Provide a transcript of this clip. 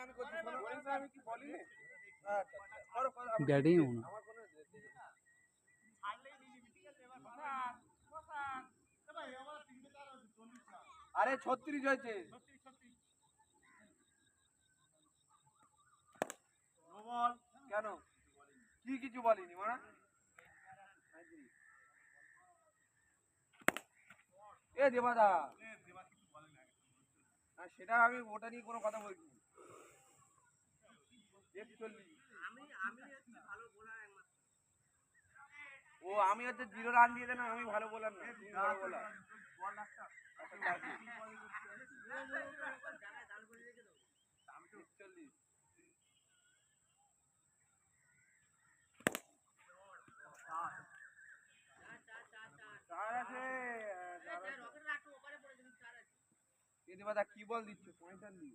আমি করছি আমি কি আরে ছত্রিশ হয়েছে। কেন? কি কিছু বলিনি মানে এ দেবাদা। না, সেটা আমি ওটা নিয়ে কোনো কথা বলছি। একচল্লিশ ও আমি হচ্ছে জিরো রান দিয়ে দেন আমি ভালো বলার না তুমি ভালো বলার। একচল্লিশ কি বল দিচ্ছ? পঁয়তাল্লিশ।